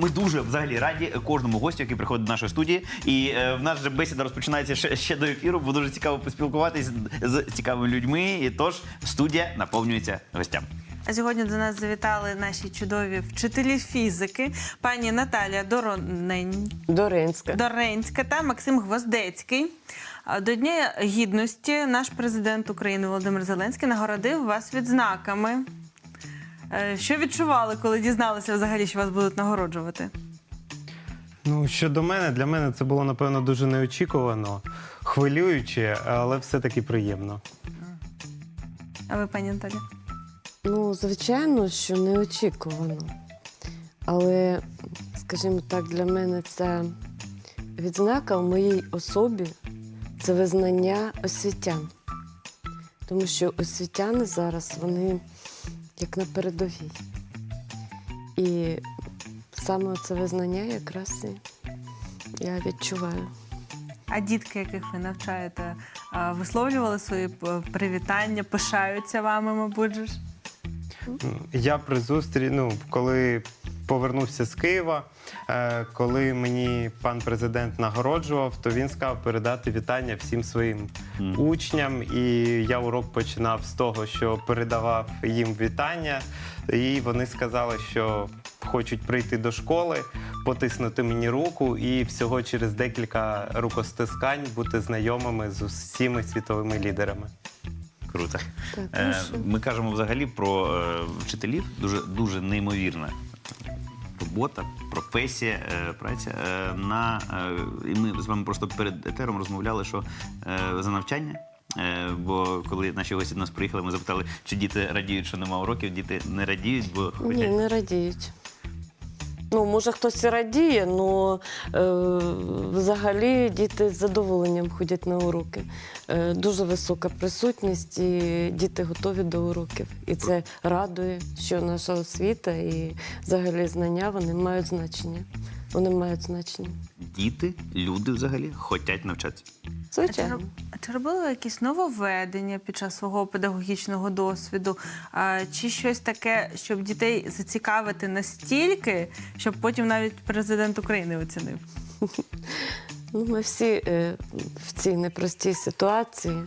Ми дуже взагалі раді кожному гостю, який приходить до нашої студії. І е, в нас же бесіда розпочинається ще, ще до ефіру, бо дуже цікаво поспілкуватись з, з цікавими людьми. І тож студія наповнюється гостям. А сьогодні до нас завітали наші чудові вчителі фізики, пані Наталія Доронень. Доринська. Доренська та Максим Гвоздецький. До Дня гідності наш президент України Володимир Зеленський нагородив вас відзнаками. Е, Що відчували, коли дізналися взагалі, що вас будуть нагороджувати? Ну, щодо мене, для мене це було, напевно, дуже неочікувано, хвилююче, але все-таки приємно. А ви, пані Наталі? Ну, звичайно, що неочікувано. Але, скажімо так, для мене це відзнака в моїй особі це визнання освітян. Тому що освітяни зараз вони як на передовій. І саме це визнання якраз і я відчуваю. А дітки, яких ви навчаєте, висловлювали свої привітання, пишаються вами, мабуть. ж? Я при зустрі, ну, коли повернувся з Києва, е, коли мені пан президент нагороджував, то він сказав передати вітання всім своїм учням. І я урок починав з того, що передавав їм вітання, і вони сказали, що хочуть прийти до школи, потиснути мені руку, і всього через декілька рукостискань бути знайомими з усіма світовими лідерами. Круто. Так, Е, ну що? Ми кажемо взагалі про е, вчителів. Дуже дуже неймовірна робота, професія, е, праця. Е, На е, і ми з вами просто перед етером розмовляли, що за навчання. Бо коли наші гості до нас приїхали, ми запитали, чи діти радіють, що нема уроків. Діти не радіють, бо Ні, не радіють. Ну, може, хтось і радіє, але е, взагалі діти з задоволенням ходять на уроки. Е, дуже висока присутність, і діти готові до уроків. І це радує, що наша освіта і взагалі знання вони мають значення. Вони мають значення. Діти, люди взагалі хочуть навчатися. А чи, Звичайно. а чи робили якісь нововведення під час свого педагогічного досвіду? А, чи щось таке, щоб дітей зацікавити настільки, щоб потім навіть президент України оцінив? Ну, ми всі е, в цій непростій ситуації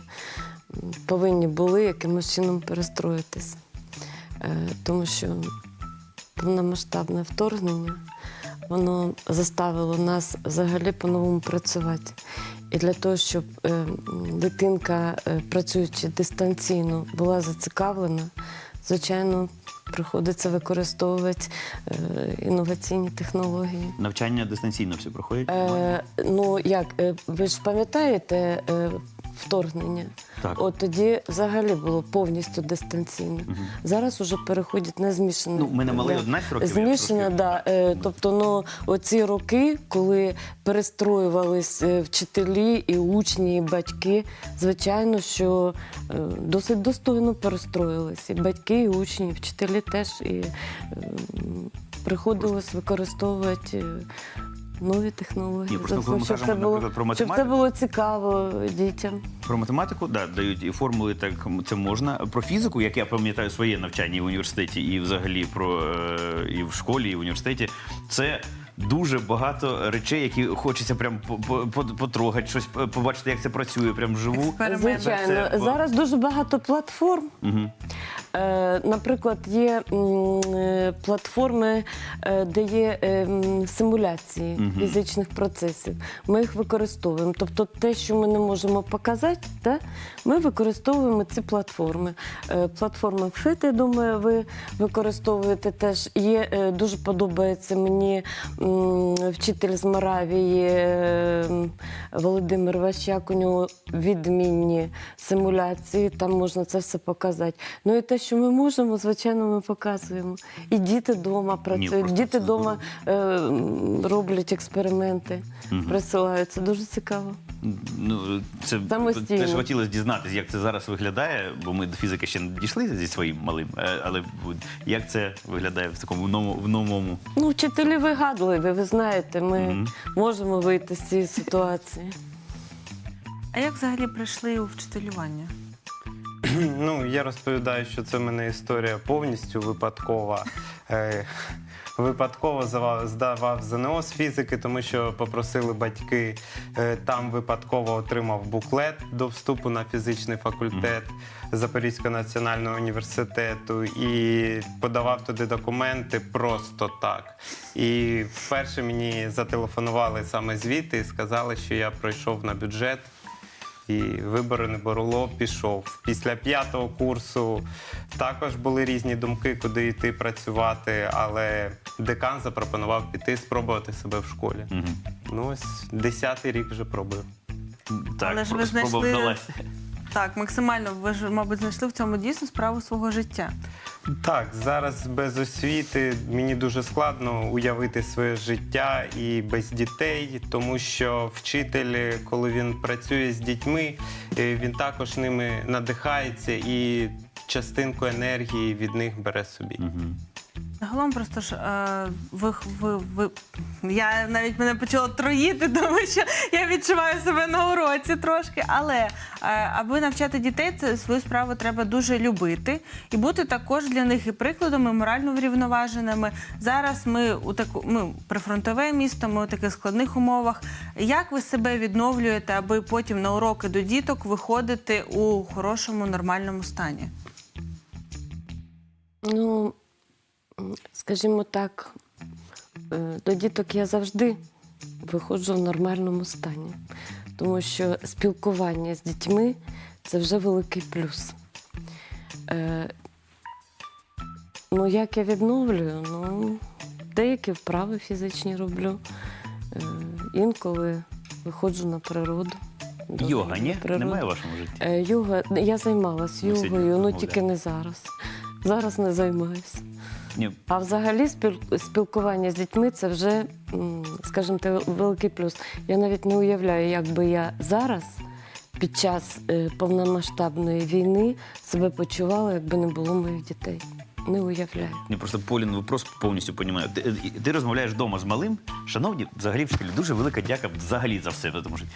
повинні були якимось чином перестроїтися. Е, тому що повномасштабне вторгнення воно заставило нас взагалі по-новому працювати. І для того, щоб е, дитинка, е, працюючи дистанційно, була зацікавлена, звичайно, приходиться використовувати е, інноваційні технології. Навчання дистанційно все проходять. Е, ну як, ви ж пам'ятаєте вторгнення? Так. От тоді взагалі було повністю дистанційно. Зараз уже переходять на змішане. Ну, в мене малий Да. 11 років, Змішане, да. Е, тобто, ну, оці роки, коли перестроювались е, вчителі і учні, і батьки, звичайно, що е, досить достойно перестроїлись. І батьки, і учні, і вчителі теж. І е, приходилось використовувати. Нові технології, Ні, просто коли ми щоб, кажемо, це було, наприклад, про щоб це математику. було цікаво дітям. Про математику, да, дають і формули, так це можна. Про фізику, як я пам'ятаю своє навчання і в університеті, і взагалі про е, і в школі, і в університеті, це. Дуже багато речей, які хочеться прям по- по- по- потрогати, щось по- побачити, як це працює, прям вживу. Експеримент. Звичайно, Це- зараз дуже багато платформ. Угу. Е, наприклад, є е, платформи, е, де є е, симуляції Мгм. фізичних процесів. Ми їх використовуємо. Тобто, те, що ми не можемо показати, да, ми використовуємо ці платформи. Платформа ФИТ, я думаю, ви використовуєте теж. Є дуже подобається мені вчитель з Моравії Володимир Ващак. У нього відмінні симуляції, там можна це все показати. Ну і те, що ми можемо, звичайно, ми показуємо. І діти вдома працюють, просто діти це вдома е, роблять експерименти, присилають. Це дуже цікаво. Ну, це Самостійно. теж хотілося дізнатися, як це зараз виглядає, бо ми до фізики ще не дійшли зі своїм малим. е, Але як це виглядає в такому новому, в новому Ну, вчителі вигадливі, ви знаєте, ми Мгм. можемо вийти з цієї ситуації. А як взагалі прийшли у вчителювання? Ну, я розповідаю, що це в мене історія повністю випадкова. Е, Випадково здавав- здавав ЗНО з фізики, тому що попросили батьки. Е, Там випадково отримав буклет до вступу на фізичний факультет Запорізького національного університету і подавав туди документи просто так. І вперше мені зателефонували саме звідти і сказали, що я пройшов на бюджет. І вибори не було, пішов. Після п'ятого курсу також були різні думки, куди йти працювати, але декан запропонував піти спробувати себе в школі. Угу. Ну ось десятий рік вже пробую. Так, Але ж ви спроба знайшли- вдалася. Так, максимально ви ж, мабуть, знайшли в цьому дійсно справу свого життя. Так, зараз без освіти мені дуже складно уявити своє життя і без дітей, тому що вчитель, коли він працює з дітьми, е, він також ними надихається і частинку енергії від них бере собі. Мгм. Загалом просто ж е, ви, ви, ви я навіть мене почала троїти, тому що я відчуваю себе на уроці трошки. Але е, аби навчати дітей, це свою справу треба дуже любити і бути також для них і прикладом, і морально врівноваженими. Зараз ми у таку ми прифронтове місто, ми у таких складних умовах. Як ви себе відновлюєте, аби потім на уроки до діток виходити у хорошому нормальному стані? Ну, скажімо так, е, до діток я завжди виходжу в нормальному стані, тому що спілкування з дітьми це вже великий плюс. Е, Ну, як я відновлюю? Ну, деякі вправи фізичні роблю. Е, Інколи виходжу на природу. Йога, ні? природу. Немає в вашому житті? Йога, я займалась йогою, ну тільки не зараз. Зараз не займаюся. Ні. А взагалі спілкування з дітьми це вже, скажімо так, великий плюс. Я навіть не уявляю, як би я зараз під час е, повномасштабної війни себе почувала, якби не було моїх дітей. Не уявляю. Ні, просто Полін вопрос повністю понімаю. Ти, е, ти розмовляєш вдома з малим. Шановні, взагалі вчителі, дуже велика дяка взагалі за все. Тому що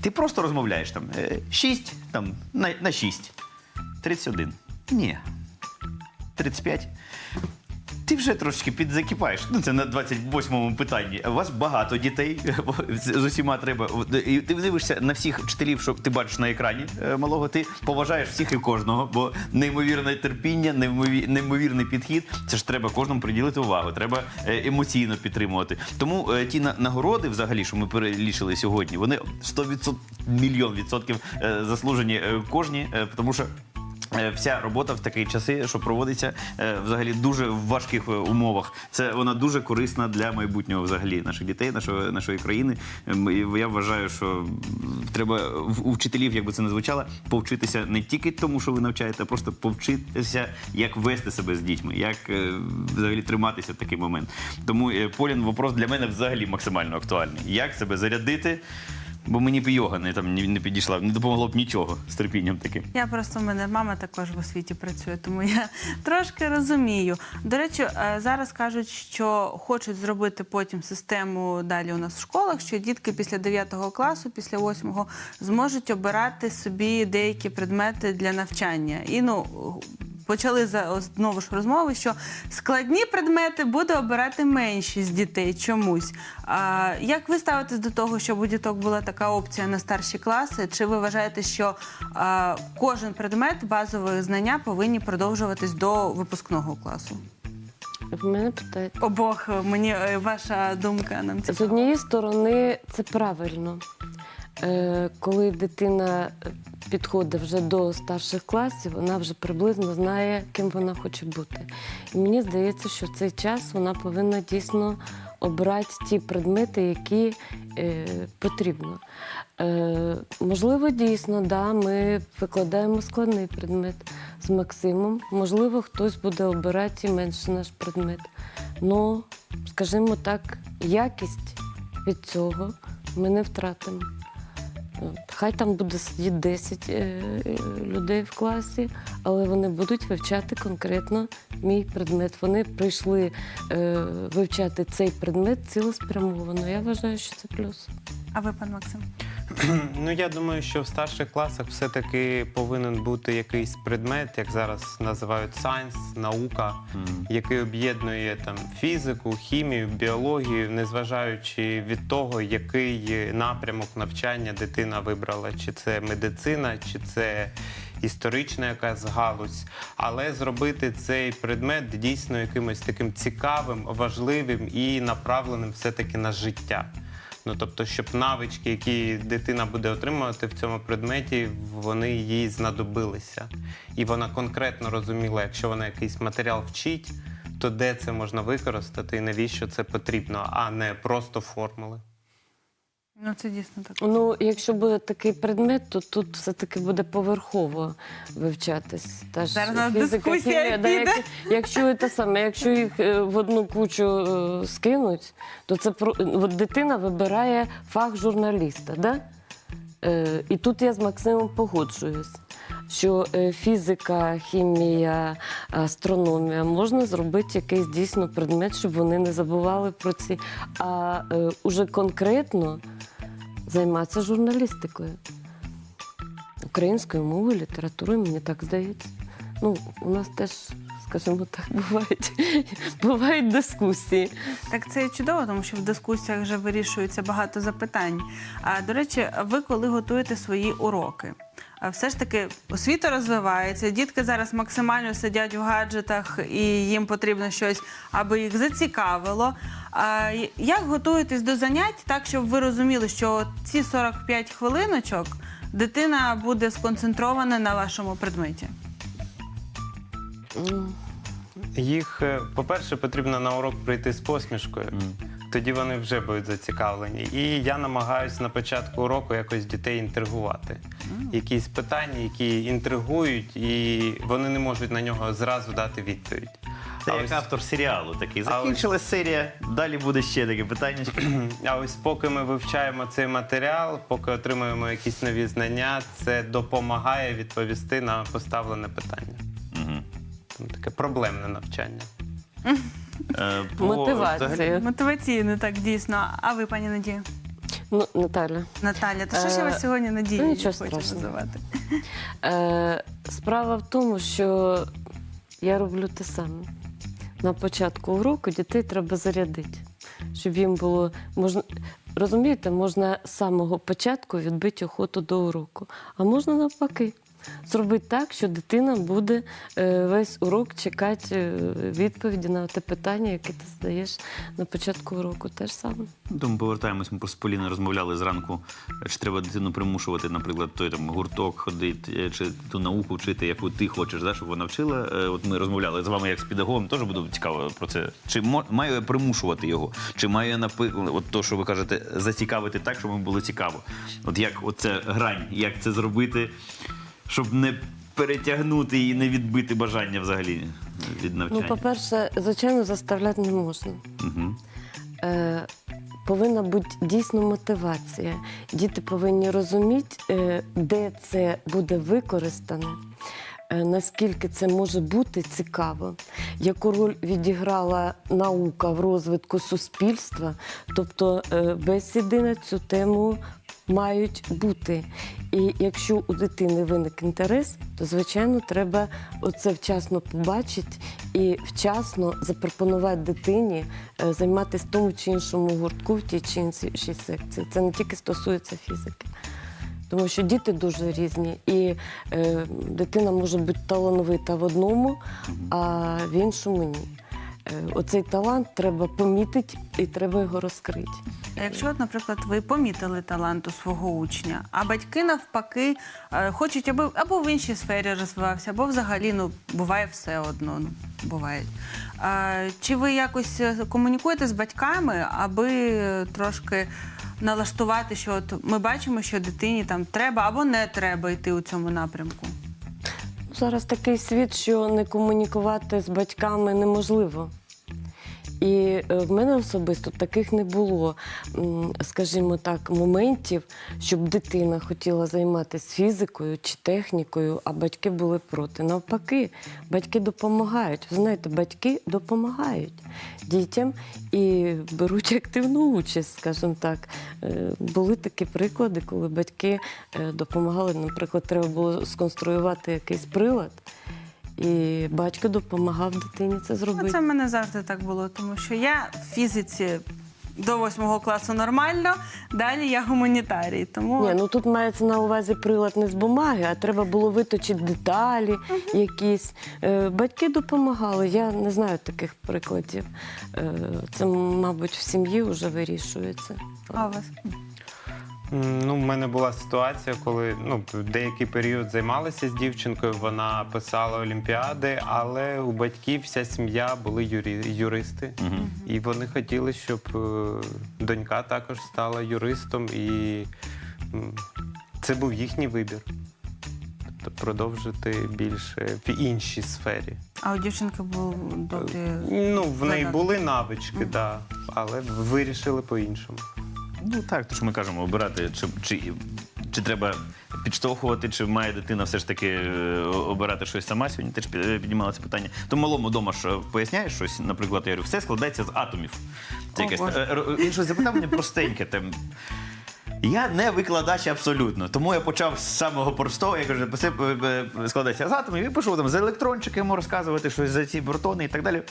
ти просто розмовляєш там 6 там, на, на 6. 31. Ні. 35. Ти вже трошки підзакипаєш. Ну, це на 28-му питанні. У вас багато дітей, з усіма треба. І ти дивишся на всіх вчителів, що ти бачиш на екрані е, малого, ти поважаєш всіх і кожного, бо неймовірне терпіння, неймовірний підхід. Це ж треба кожному приділити увагу, треба е, емоційно підтримувати. Тому е, ті нагороди, взагалі, що ми перелічили сьогодні, вони 100% мільйон відсотків заслужені кожні, тому що. Е, Вся робота в такі часи, що проводиться е, взагалі дуже в важких е, умовах. Це вона дуже корисна для майбутнього взагалі наших дітей, нашої нашої країни. Ем, Я вважаю, що треба в- у вчителів, як би це не звучало, повчитися не тільки тому, що ви навчаєте, а просто повчитися, як вести себе з дітьми, як взагалі триматися в такий момент. Тому Полін, вопрос для мене взагалі максимально актуальний. Як себе зарядити? Бо мені б йога не там не підійшла, не допомогло б нічого з терпінням таким. Я просто в мене мама також в освіті працює, тому я трошки розумію. До речі, е, зараз кажуть, що хочуть зробити потім систему далі у нас в школах, що дітки після 9 класу, після 8 зможуть обирати собі деякі предмети для навчання. І ну. Почали за знову ж розмови, що складні предмети буде обирати меншість дітей чомусь. А, як ви ставитесь до того, щоб у діток була така опція на старші класи? Чи ви вважаєте, що а, кожен предмет базових знання повинні продовжуватись до випускного класу? В мене питають. Обох мені е, ваша думка нам З цікава. однієї сторони, це правильно. Е, Коли дитина підходить вже до старших класів, вона вже приблизно знає, ким вона хоче бути. І мені здається, що в цей час вона повинна дійсно обрати ті предмети, які е, потрібно. Е, можливо, дійсно, да, ми викладаємо складний предмет з Максимом. Можливо, хтось буде обирати менше наш предмет. Ну, скажімо так, якість від цього ми не втратимо. Хай там буде сидіти 10 е, е, людей в класі, але вони будуть вивчати конкретно мій предмет. Вони прийшли е, вивчати цей предмет цілеспрямовано. Я вважаю, що це плюс. А ви, пан Максим? Ну я думаю, що в старших класах все-таки повинен бути якийсь предмет, як зараз називають сайенс, наука, який об'єднує там фізику, хімію, біологію, незважаючи від того, який напрямок навчання дитина вибрала, чи це медицина, чи це історична якась галузь, але зробити цей предмет дійсно якимось таким цікавим, важливим і направленим все-таки на життя. Ну тобто, щоб навички, які дитина буде отримувати в цьому предметі, вони їй знадобилися. І вона конкретно розуміла, якщо вона якийсь матеріал вчить, то де це можна використати і навіщо це потрібно, а не просто формули. Ну це дійсно так. Ну, якщо буде такий предмет, то тут все-таки буде поверхово вивчатись. Та ж Зараз фізика, дискусія хімія, да, піде. як- якщо це саме, якщо їх е, в одну кучу е, скинуть, то це про от дитина вибирає фах журналіста. Да? Е, і тут я з Максимом погоджуюсь. Що е, фізика, хімія, астрономія можна зробити якийсь дійсно предмет, щоб вони не забували про ці. А е, уже конкретно займатися журналістикою, українською мовою, літературою, мені так здається. Ну, у нас теж, скажімо так, бувають, бувають дискусії. Так це чудово, тому що в дискусіях вже вирішується багато запитань. А до речі, ви коли готуєте свої уроки? Все ж таки освіта розвивається. Дітки зараз максимально сидять в гаджетах, і їм потрібно щось, аби їх зацікавило. А як готуєтесь до занять, так щоб ви розуміли, що ці 45 хвилиночок дитина буде сконцентрована на вашому предметі? Їх, е, по-перше, потрібно на урок прийти з посмішкою. Тоді вони вже будуть зацікавлені. І я намагаюся на початку уроку якось дітей інтригувати. Якісь питання, які інтригують, і вони не можуть на нього зразу дати відповідь. Це А як ось- автор серіалу такий. А ось- Закінчилась серія, далі буде ще таке питання. А ось поки ми вивчаємо цей матеріал, поки отримуємо якісь нові знання, це допомагає відповісти на поставлене питання. Мгм. Таке проблемне навчання. Е, Мотивація. взагалі- Мотиваційно, так дійсно. А ви, пані Надія? Ну, Наталя. Наталя, то що ж я Е, вас сьогодні Надією ну, нічого хочу страшного. називати? Е, справа в тому, що я роблю те саме. На початку уроку дітей треба зарядити, щоб їм було можна. Розумієте, можна з самого початку відбити охоту до уроку, а можна навпаки. Зробити так, що дитина буде е, весь урок чекати е, відповіді на те питання, яке ти задаєш на початку уроку. Те саме. Тому повертаємось, ми просто з Поліною розмовляли зранку, чи треба дитину примушувати, наприклад, той там гурток ходити, е, чи ту науку вчити, яку ти хочеш, да, щоб вона вчила. От ми розмовляли з вами як з педагогом, теж буду цікаво про це. Чи маю я примушувати його? Чи маю я от то, що ви кажете, зацікавити так, щоб йому було цікаво? От як оце грань, як це зробити, щоб не перетягнути і не відбити бажання взагалі від навчання? Ну, по-перше, звичайно, заставляти не можна. Угу. е, повинна бути дійсно мотивація. Діти повинні розуміти, е, де це буде використане. е, Наскільки це може бути цікаво, яку роль відіграла наука в розвитку суспільства, тобто е, бесіди на цю тему мають бути. І якщо у дитини виник інтерес, то звичайно треба оце вчасно побачити і вчасно запропонувати дитині е, займатися в тому чи іншому гуртку, в тій чи іншій секції. Це не тільки стосується фізики. Тому що діти дуже різні, і е, дитина може бути талановита в одному, а в іншому ні. Е, оцей талант треба помітити і треба його розкрити. А Якщо, от, наприклад, ви помітили талант у свого учня, а батьки навпаки е, хочуть, аби або в іншій сфері розвивався, або взагалі ну буває все одно. Ну буває. Е, Чи ви якось е, комунікуєте з батьками, аби трошки налаштувати, що от ми бачимо, що дитині там треба або не треба йти у цьому напрямку? Зараз такий світ, що не комунікувати з батьками неможливо. І е, в мене особисто таких не було, скажімо так, моментів, щоб дитина хотіла займатися фізикою чи технікою, а батьки були проти. Навпаки, батьки допомагають. Знаєте, батьки допомагають дітям і беруть активну участь, скажімо так. Е, Були такі приклади, коли батьки е, допомагали, наприклад, треба було сконструювати якийсь прилад. І батько допомагав дитині це Ну, зробити. Це в мене завжди так було, тому що я в фізиці до восьмого класу нормально, далі я гуманітарій. Тому Ні, ну тут мається на увазі прилад не з бумаги, а треба було виточити деталі якісь. Е, батьки допомагали. Я не знаю таких прикладів. Е, це, мабуть, в сім'ї вже вирішується. а у вас? Ну, в мене була ситуація, коли ну, деякий період займалися з дівчинкою, вона писала олімпіади, але у батьків вся сім'я були юрі, юристи. Мгм. І вони хотіли, щоб е, донька також стала юристом, і це був їхній вибір. Тобто продовжити більше в іншій сфері. А у дівчинки був добрі. Ну, в неї були навички, да, але вирішили по-іншому. Ну так, то що ми кажемо, обирати, чи, чи, чи треба підштовхувати, чи має дитина все ж таки е, обирати щось сама сьогодні. Теж пі- піднімала це питання. То малому вдома ж е, поясняєш щось, наприклад, я говорю, все складається з атомів. Це О, якесь, Боже. е, е, він щось простеньке. Там, я не викладач абсолютно, тому я почав з самого простого. Я кажу, все е, е, складається з атомів і пішов там з електрончики йому розказувати щось за ці протони і так далі.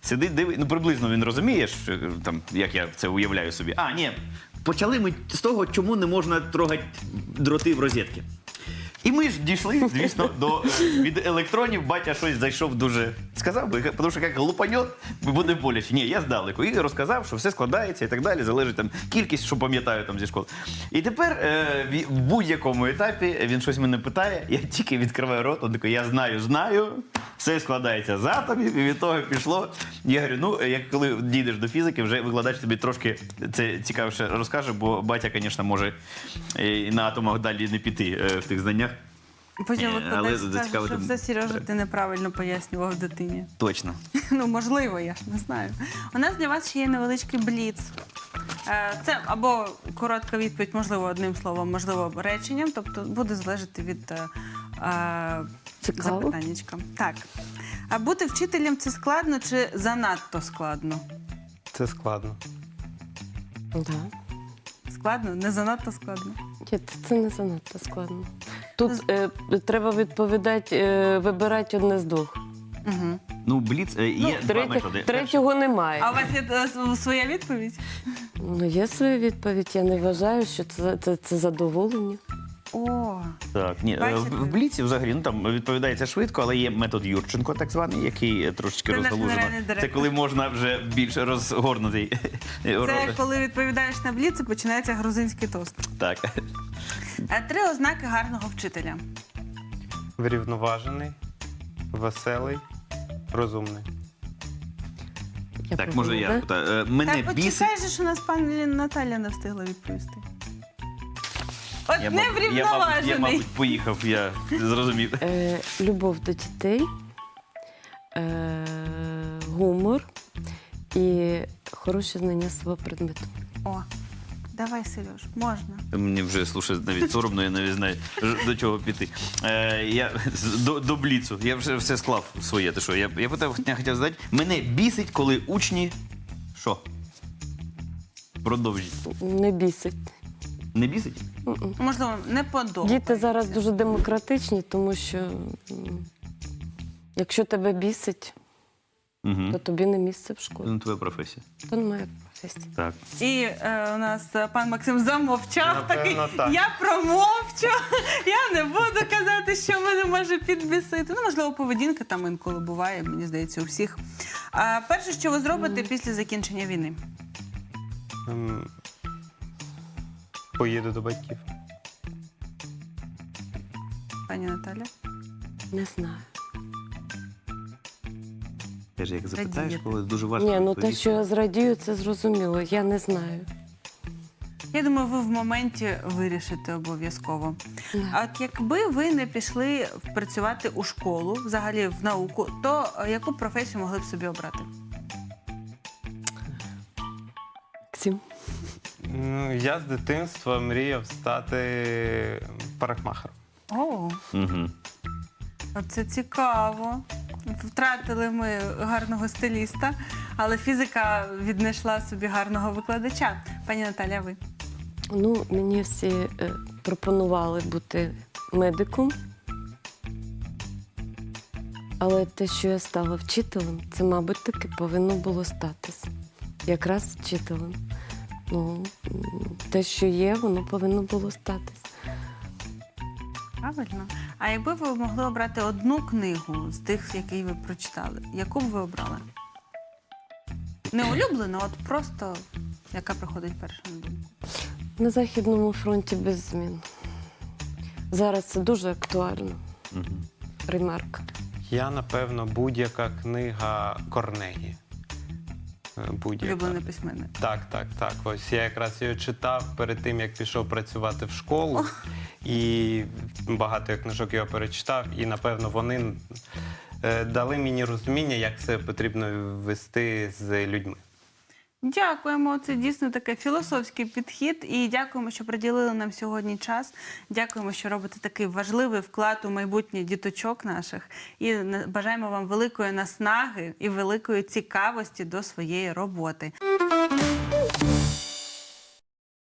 Сидить, дивить, ну приблизно він розуміє, що, е, там, як я це уявляю собі. А, ні, почали ми з того, чому не можна трогати дроти в розетки. І ми ж дійшли, звісно, до від електронів. Батя щось зайшов дуже. Сказав би, тому що як лупаньот, буде боляче. Ні, я здалеку. І розказав, що все складається і так далі. Залежить там кількість, що пам'ятаю там зі школи. І тепер е, в будь-якому етапі він щось мене питає, я тільки відкриваю рот, он такий, я знаю, знаю. Все складається з атомів, і від того пішло. Я говорю, ну як коли дійдеш до фізики, вже викладач тобі трошки це цікавіше розкаже, бо батя, звісно, може е, і на атомах далі не піти е, в тих знаннях. Потім Е, викладач але скаже, зацікавити- що все, Сережа, ти неправильно пояснював дитині. Точно. Ну, можливо, я ж не знаю. У нас для вас ще є невеличкий бліц. Е, Це або коротка відповідь, можливо, одним словом, можливо, реченням, тобто буде залежати від е, е, Цікаво. запитаннячка. Так. А бути вчителем це складно чи занадто складно? Це складно. Да. Складно? Не занадто складно. Ні, це не занадто складно. Тут е, треба відповідати, е, вибирати одне з двох. Угу. Ну, бліц е, є два Третє- методи. третього немає. А у вас є е, своя відповідь? Ну, є своя відповідь. Я не вважаю, що це, це, це задоволення. О, Так, ні, е, Бачите? в, бліці взагалі ну там відповідається швидко, але є метод Юрченко, так званий, який е, трошечки Це наш розгалужено. генеральний Це директор. коли можна вже більш розгорнутий. це коли відповідаєш на бліц, і починається грузинський тост. Так. Е, Три ознаки гарного вчителя. Врівноважений, веселий, розумний. Я Так, може я правильно, питаю. Е, Мене так, бісить. почекай же, що нас пані Наталя не встигла відповісти. От Я, не мабуть, я, мабуть, я, врівноважений. мабуть, поїхав, я зрозумів. Е, любов до дітей, е, гумор і хороше знання свого предмету. О, давай, Сереж, можна. Мені вже слушай, навіть соромно, я навіть знаю до чого піти. Е, я до, до бліцу. Я вже все склав своє. Ти що? Я, я питав, я хотів задати. Мене бісить, коли учні. Що? Продовжіть. Не бісить. Не бісить? М-м. Можливо, не подобається. Діти зараз дуже демократичні, тому що м, якщо тебе бісить, то Угу. тобі не місце в школі. Ну, твоя професія. То немає професії. Так. І е, у нас е, пан Максим замовчав Напевно, такий. так. Я промовчу, я не буду казати, що мене може підбісити. Ну, можливо, поведінка там інколи буває, мені здається, у всіх. А перше, що ви зробите після закінчення війни? Ем, Поїду до батьків. Пані Наталя? Не знаю. Теж як запитаєш, Радієте. коли дуже важко. Ні, ну те, відповісти. що я зрадію, це зрозуміло. Я не знаю. Я думаю, ви в моменті вирішите обов'язково. А от якби ви не пішли працювати у школу, взагалі в науку, то е, яку професію могли б собі обрати? Максим. Ну, я з дитинства мріяв стати парикмахером. О, Угу. це цікаво. Втратили ми гарного стиліста, але фізика віднайшла собі гарного викладача. Пані Наталя, ви? Ну, мені всі е, пропонували бути медиком. Але те, що я стала вчителем, це, мабуть, таки повинно було статися. Якраз вчителем. Ну, м, те, що є, воно повинно було статись. Правильно. А якби ви могли обрати одну книгу з тих, які ви прочитали, яку б ви обрали? Не улюблену, от просто яка приходить перша на думку. На Західному фронті без змін. Зараз це дуже актуально. Угу. Ремарка. Я, напевно, будь-яка книга Корнегі. Е, Будь-яка. Улюблений письменник. Так, так, так. Ось я якраз її читав перед тим, як пішов працювати в школу. І багато книжок його перечитав, і напевно вони е, дали мені розуміння, як це потрібно вести з людьми. Дякуємо. Це дійсно такий філософський підхід. І дякуємо, що приділили нам сьогодні час. Дякуємо, що робите такий важливий вклад у майбутнє діточок наших. І бажаємо вам великої наснаги і великої цікавості до своєї роботи.